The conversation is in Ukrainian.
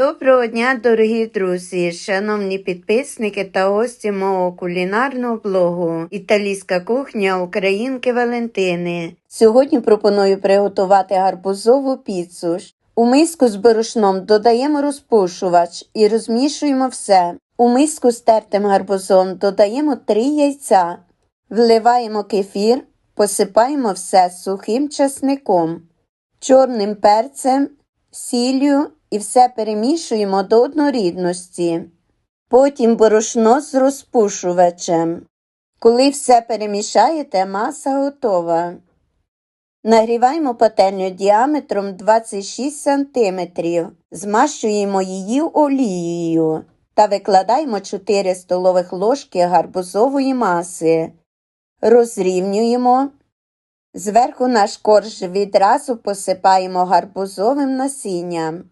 Доброго дня, дорогі друзі, шановні підписники та гості мого кулінарного блогу Італійська кухня Українки Валентини. Сьогодні пропоную приготувати гарбузову піцу. У миску з борошном додаємо розпушувач і розмішуємо все. У миску з тертим гарбузом додаємо 3 яйця, вливаємо кефір, посипаємо все сухим часником, чорним перцем, сіллю і все перемішуємо до однорідності. Потім борошно з розпушувачем. Коли все перемішаєте, маса готова. Нагріваємо пательню діаметром 26 см, змащуємо її олією та викладаємо 4 столових ложки гарбузової маси. Розрівнюємо. Зверху наш корж відразу посипаємо гарбузовим насінням.